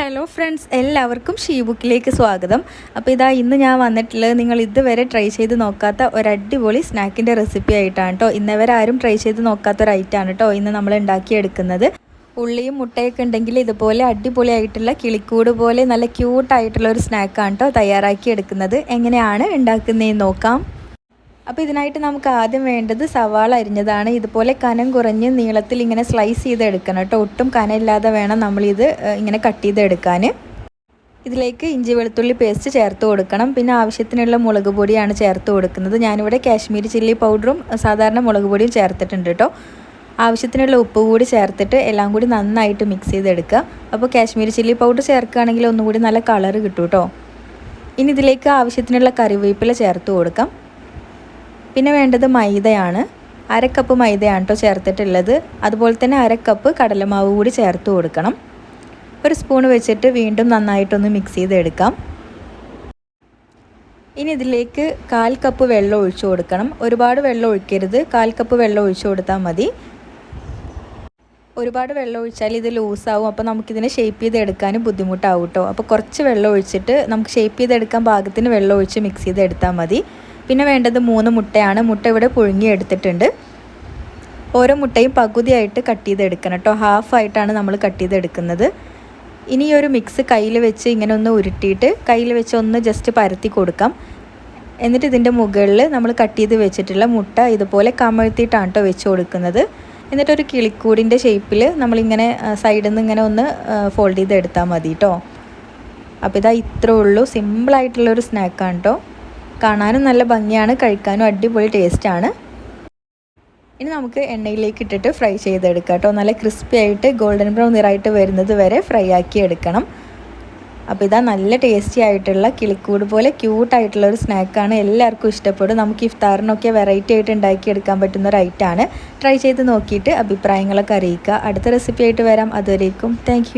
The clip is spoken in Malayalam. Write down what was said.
ഹലോ ഫ്രണ്ട്സ് എല്ലാവർക്കും ഷീ ബുക്കിലേക്ക് സ്വാഗതം. അപ്പോൾ ഇതാ ഇന്ന് ഞാൻ വന്നിട്ടുള്ളത് നിങ്ങൾ ഇതുവരെ ട്രൈ ചെയ്ത് നോക്കാത്ത ഒരു അടിപൊളി സ്നാക്കിന്റെ റെസിപ്പി ആയിട്ടാണ് കേട്ടോ. ഇന്നവരെ ആരും ട്രൈ ചെയ്ത് നോക്കാത്ത ഒരു ഐറ്റമാണ് കേട്ടോ ഇന്ന് നമ്മൾ ഉണ്ടാക്കിയെടുക്കുന്നത്. ഉള്ളിയും മുട്ടയൊക്കെ ഉണ്ടെങ്കിൽ ഇതുപോലെ അടിപൊളിയായിട്ടുള്ള കിളിക്കൂട് പോലെ നല്ല ക്യൂട്ടായിട്ടുള്ള ഒരു സ്നാക്കാണ് കേട്ടോ തയ്യാറാക്കി എടുക്കുന്നത് എങ്ങനെയാണ് ഉണ്ടാക്കുന്നതെന്ന് നോക്കാം. അപ്പോൾ ഇതിനായിട്ട് നമുക്ക് ആദ്യം വേണ്ടത് സവാള അരിഞ്ഞതാണ്. ഇതുപോലെ കനം കുറഞ്ഞ് നീളത്തിൽ ഇങ്ങനെ സ്ലൈസ് ചെയ്ത് എടുക്കണം കേട്ടോ. ഒട്ടും കനമില്ലാതെ വേണം നമ്മളിത് ഇങ്ങനെ കട്ട് ചെയ്തെടുക്കാൻ. ഇതിലേക്ക് ഇഞ്ചി വെളുത്തുള്ളി പേസ്റ്റ് ചേർത്ത് കൊടുക്കണം. പിന്നെ ആവശ്യത്തിനുള്ള മുളക് പൊടിയാണ് ചേർത്ത് കൊടുക്കുന്നത്. ഞാനിവിടെ കാശ്മീരി ചില്ലി പൗഡറും സാധാരണ മുളക് പൊടിയും ചേർത്തിട്ടുണ്ട് കേട്ടോ. ആവശ്യത്തിനുള്ള ഉപ്പ് കൂടി ചേർത്തിട്ട് എല്ലാം കൂടി നന്നായിട്ട് മിക്സ് ചെയ്തെടുക്കുക. അപ്പോൾ കാശ്മീരി ചില്ലി പൗഡർ ചേർക്കുകയാണെങ്കിൽ ഒന്നുകൂടി നല്ല കളറ് കിട്ടും കേട്ടോ. ഇനി ഇതിലേക്ക് ആവശ്യത്തിനുള്ള കറിവേപ്പില ചേർത്ത് കൊടുക്കാം. പിന്നെ വേണ്ടത് മൈദയാണ്. അര കപ്പ് മൈദയാണ് കേട്ടോ ചേർത്തിട്ടുള്ളത്. അതുപോലെ തന്നെ അര കപ്പ് കടലമാവ് കൂടി ചേർത്ത് കൊടുക്കണം. ഒരു സ്പൂൺ വെച്ചിട്ട് വീണ്ടും നന്നായിട്ടൊന്ന് മിക്സ് ചെയ്തെടുക്കാം. ഇനി ഇതിലേക്ക് കാൽ കപ്പ് വെള്ളം ഒഴിച്ചു കൊടുക്കണം. ഒരുപാട് വെള്ളം ഒഴിക്കരുത്. കാൽ കപ്പ് വെള്ളം ഒഴിച്ചു കൊടുത്താൽ മതി. ഒരുപാട് വെള്ളം ഒഴിച്ചാൽ ഇത് ലൂസാവും അപ്പോൾ നമുക്കിതിനെ ഷേപ്പ് ചെയ്തെടുക്കാൻ ബുദ്ധിമുട്ടാവും കേട്ടോ അപ്പോൾ കുറച്ച് വെള്ളം ഒഴിച്ചിട്ട് നമുക്ക് ഷേപ്പ് ചെയ്തെടുക്കാൻ പാകത്തിന് വെള്ളം ഒഴിച്ച് മിക്സ് ചെയ്തെടുത്താൽ മതി. പിന്നെ വേണ്ടത് മൂന്ന് മുട്ടയാണ്. മുട്ട ഇവിടെ പുഴുങ്ങിയെടുത്തിട്ടുണ്ട് ഓരോ മുട്ടയും പകുതിയായിട്ട് കട്ട് ചെയ്തെടുക്കണം കേട്ടോ. ഹാഫായിട്ടാണ് നമ്മൾ കട്ട് ചെയ്തെടുക്കുന്നത് ഇനി ഒരു മിക്സ് കയ്യിൽ വെച്ച് ഇങ്ങനെ ഒന്ന് ഉരുട്ടിയിട്ട് കയ്യിൽ വെച്ച് ഒന്ന് ജസ്റ്റ് പരത്തി കൊടുക്കാം. എന്നിട്ട് ഇതിന്റെ മുകളിൽ നമ്മൾ കട്ട് ചെയ്ത് വെച്ചിട്ടുള്ള മുട്ട ഇതുപോലെ കമഴ്ത്തിയിട്ടാണ് കേട്ടോ വെച്ച് കൊടുക്കുന്നത്. എന്നിട്ടൊരു കിളിക്കൂടിന്റെ ഷേപ്പിൽ നമ്മളിങ്ങനെ സൈഡിൽ നിന്ന് ഇങ്ങനെ ഒന്ന് ഫോൾഡ് ചെയ്ത് എടുത്താൽ മതി കേട്ടോ. അപ്പോൾ ഇതാ ഇത്രേ ഉള്ളൂ. സിമ്പിളായിട്ടുള്ളൊരു സ്നാക്കാണ് കേട്ടോ. കാണാനും നല്ല ഭംഗിയാണ് കഴിക്കാനും അടിപൊളി ടേസ്റ്റാണ് ഇനി നമുക്ക് എണ്ണയിലേക്ക് ഇട്ടിട്ട് ഫ്രൈ ചെയ്തെടുക്കാം കേട്ടോ. നല്ല ക്രിസ്പി ആയിട്ട് ഗോൾഡൻ ബ്രൗൺ നിറായിട്ട് വരുന്നത് വരെ ഫ്രൈ ആക്കി എടുക്കണം. അപ്പോൾ ഇതാ നല്ല ടേസ്റ്റി ആയിട്ടുള്ള കിളിക്കൂട് പോലെ ക്യൂട്ടായിട്ടുള്ള ഒരു സ്നാക്കാണ് എല്ലാവർക്കും ഇഷ്ടപ്പെടും. നമുക്ക് ഇഫ്താറിനൊക്കെ വെറൈറ്റി ആയിട്ട് ഉണ്ടാക്കിയെടുക്കാൻ പറ്റുന്ന ഒരു ട്രൈ ചെയ്ത് നോക്കിയിട്ട് അഭിപ്രായങ്ങളൊക്കെ അറിയിക്കുക. അടുത്ത റെസിപ്പി ആയിട്ട് വരാം. അതുവരേക്കും താങ്ക്